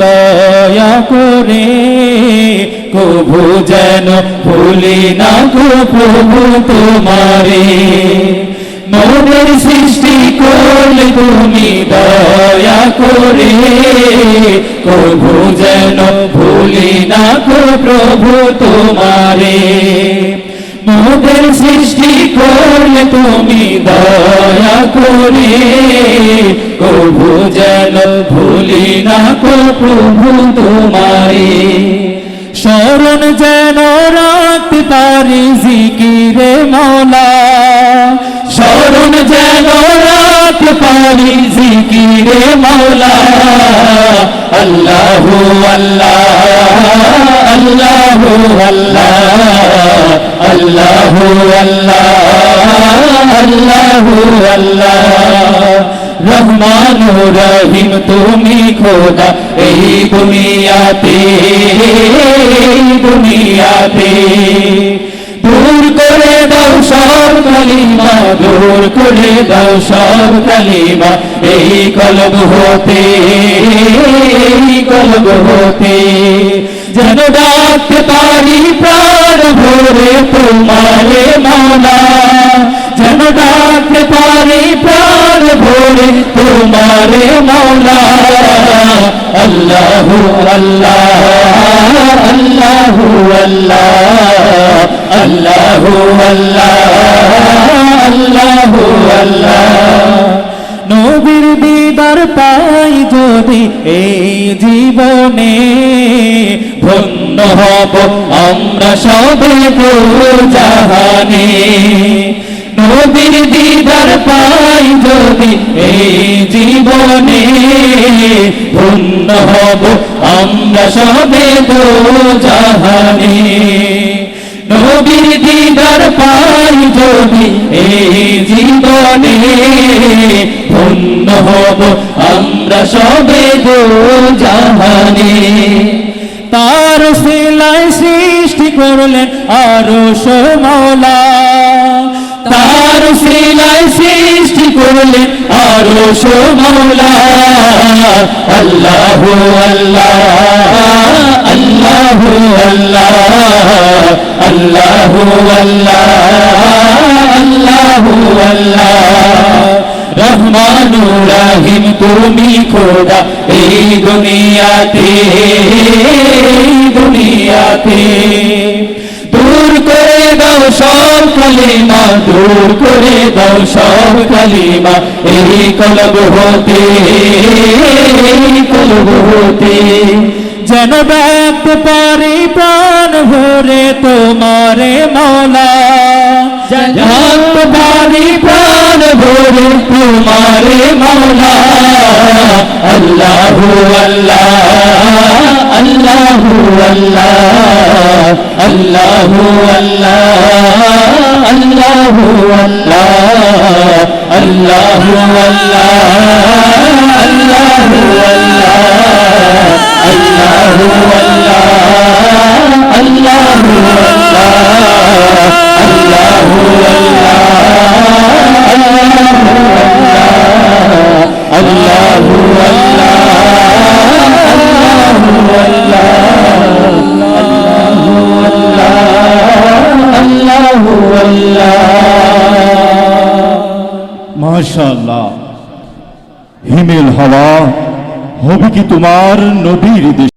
দয়া করে কবু যেন ভুলি না গো প্রভু তোমারে। মোদের সৃষ্টি করলে তুমি দয়া করে কবু যেন ভুলি না গো প্রভু তোমারে। মোদের সৃষ্টি করলে তুমি দয়া করে। কবু যেন ভুলি না কো প্রভু তোমারে। স্মরণ যেন রাখতে পারি জিকিরে মৌলা। স্মরণ যেন রাখতে পারি জিকিরে মৌলা। আল্লাহু আল্লাহ। আল্লাহু আল্লাহ আল্লাহু আল্লাহ আল্লাহু রহমান রহিম, তুমি খোদা, এই দুনিয়াতে। দুনিয়াতে। দূর করে দাও সব কালিমা দূর করে দাও সব কালিমা, এই কলব হতে, এই কলব হতে। যেন ডাকতে পারি প্রাণ ভরে তোমারে মানা যেন ডাকতে পারি প্রাণ ভরে তোমারে আল্লাহু আল্লাহ আল্লাহু আল্লাহ আল্লাহু আল্লাহ আল্লাহু। এই জীবনে ধন্য হব। আমরা সবে জাহানে নবীর দিদার পাই যদি এই জীবনে ধন্য হব। আমরা সবে জাহানে নবীর দিদার পাই যদি এই জীবনে ধন্য হব, আমরা সবে গো জাহানে তার সিলাই সৃষ্টি করলেন আরও মৌলা তার সিলাই সৃষ্টি করলেন আরও মৌলা আল্লাহু আল্লাহ আল্লাহু আল্লাহ। আল্লাহু আল্লাহ আল্লাহু আল্লাহ। রহমান রাহিম তুমি খোদা এই দুনিয়াতে এই দুনিয়াতে। দূর করে দাও সব কালিমা, দূর করে দাও সব কালিমা, এই কলব হতে, এই কলব হতে। যেন ব্যক্ত পারি প্রাণ ভরে তোমারে মৌলা জানতে পারি প্রাণ ভরে তোমারে মৌলা আল্লাহু আল্লাহ আল্লাহু আল্লাহ আল্লাহু আল্লাহ আল্লাহু আল্লাহ আল্লাহু আল্লাহ আল্লাহু আল্লাহ আল্লাহু মাশাল্লাহ হিমেল হওয়া হবে কি তোমার নবীর দেশ?